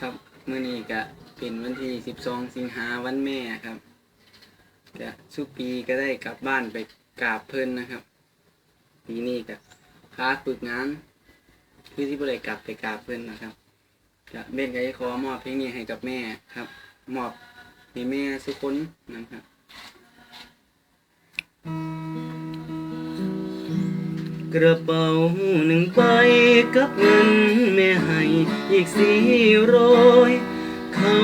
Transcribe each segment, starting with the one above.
ครับมื้อนี้ก็เป็นวันที่ 12 สิงหาวันแม่ครับจะสุกปีก็ได้กลับบ้านไปกราบเพิ่นนะครับ ปีนี้ก็พาฝึกงานคือที่บ่ได้กลับไปกราบเพิ่นนะครับจะเบ้นก็จะขอมอบเพลงนี้ให้กับแม่ครับ มอบให้แม่สุกคนนะครับกระเป๋าหนึ่งใบกับเงิน อีกสี่ร้อยเข้า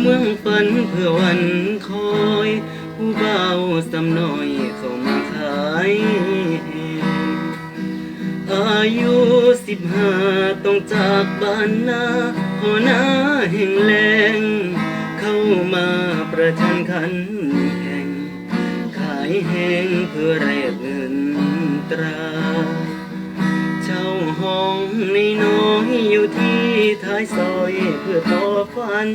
เมืองฝันเพื่อวันคอย ผู้เบาสำน้อยเข้ามาขายอายุสิบห้าต้องจากบ้านนาหอนาแห่งแรงเข้ามาประชันขันแข่งขายแห้งเพื่อแลกเงินตรา เช่าห้องในน้อยอยู่ที่ ท้ายซอยเพื่อต่อฝัน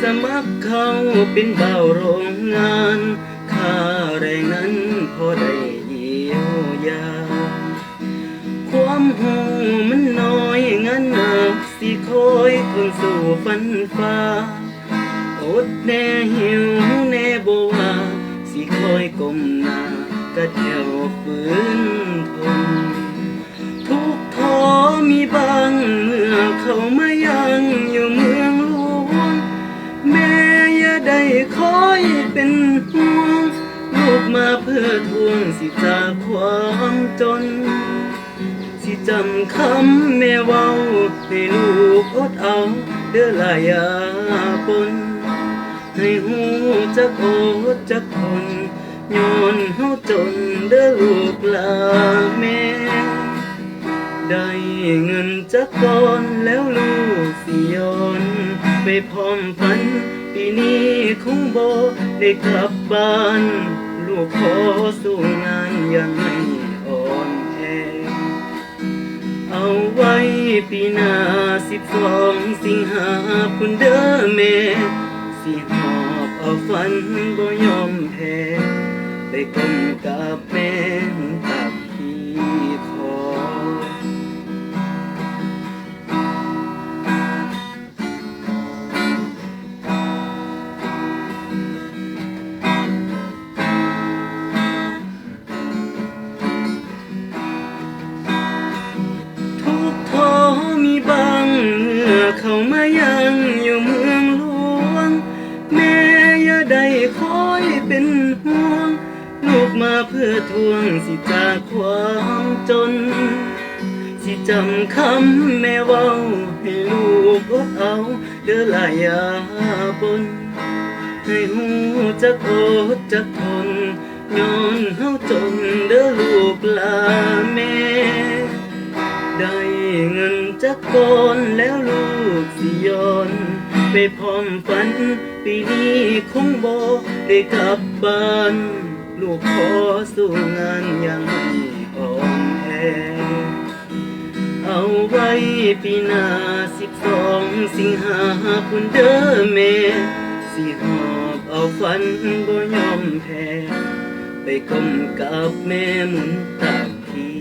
สมัครเข้าเป็นเบาโรงงาน ค่าแรงนั้นพอได้เยียวยา ความหูมันน้อยงั้นหนักสิคอยทนสู่ฟันฟ้า อดแน่หิวแน่บว่าสิคอยก้มหน้ากระเดียวฝืนทน เขามายังอยู่เมืองหลวงแม่อย่าได้คอยเป็นห่วงลูกมาเพื่อทวงสิจากความจน สิจำคำแม่เว้าให้ลูกอดเอาเด้อลายาปนให้หูจักอดจักทนย้อนเฮาจนเด้อลูกลาแม่ ได้เงินจักก่อนแล้วลูกสิยอนไปพร้อมฝัน ปีนี้คงโบได้กลับบ้าน ลูกขอสู้งานยังไม่อ่อนแอเอาไว้ปีหน้าสิบสองสิงหาพุ่นเด้อแม่ สิหอบเอาฝันบ่ยอมแพ้ไปกลมกับแม่ เข้ามายังอยู่เมืองหลวง แม่อย่าได้คอยเป็นห่วง ลูกมาเพื่อทวงสิจากความจน สิจำคำแม่เว้าให้ลูกอดเอาเด้อลายาบน ให้หูจักอดจักทนย้อนเฮาจนเด้อลูกลาแม่ได้เงินจากก่อนแล้วลูก ไปพร้อมฝัน ปีนี้คงบ่ได้กลับบ้าน ลูกขอสู้งานยังไม่อ่อนแอเอาไว้ปีหน้าสิบสองสิงหาคุณเด้อแม่สิหอบเอาฝันบ่ยอมแพ้ไปกลมกับแม่หมุนตามที่